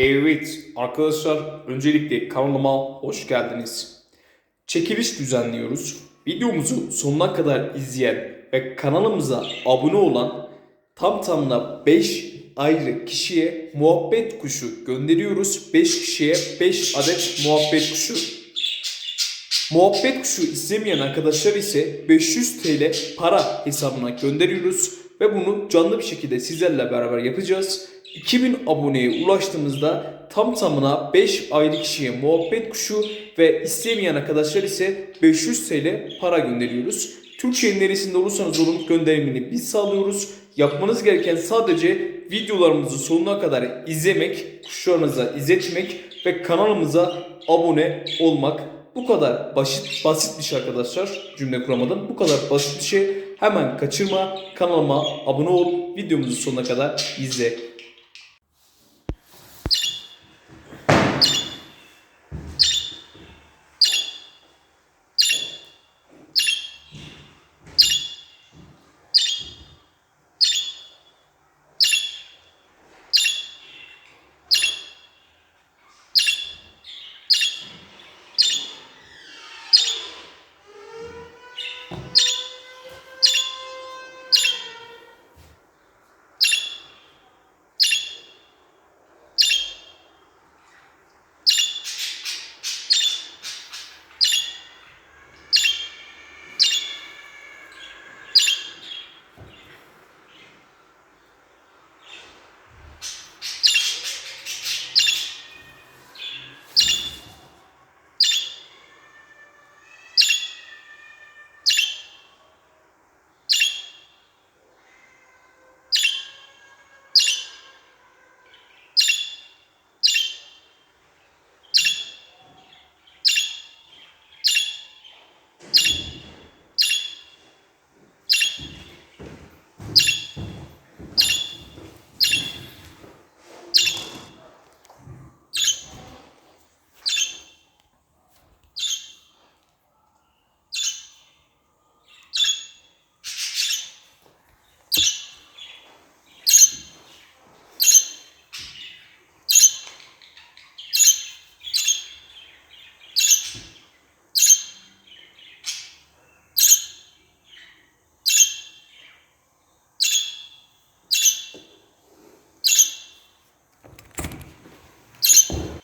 Evet arkadaşlar öncelikle kanalıma hoş geldiniz. Çekiliş düzenliyoruz. Videomuzu sonuna kadar izleyen ve kanalımıza abone olan tam tamına 5 ayrı kişiye muhabbet kuşu gönderiyoruz. 5 kişiye 5 adet muhabbet kuşu. Muhabbet kuşu istemeyen arkadaşlar ise 500 TL para hesabına gönderiyoruz ve bunu canlı bir şekilde sizlerle beraber yapacağız. 2000 aboneye ulaştığımızda tam tamına 5 ayrı kişiye muhabbet kuşu ve istemeyen arkadaşlar ise 500 TL para gönderiyoruz. Türkiye'nin neresinde olursanız olun gönderimini biz sağlıyoruz. Yapmanız gereken sadece videolarımızı sonuna kadar izlemek, kuşlarınıza izletmek ve kanalımıza abone olmak. Bu kadar basit basit bir şey arkadaşlar. Cümle kuramadım. Bu kadar basit bir şey. Hemen kaçırma. Kanalıma abone ol. Videomuzu sonuna kadar izle.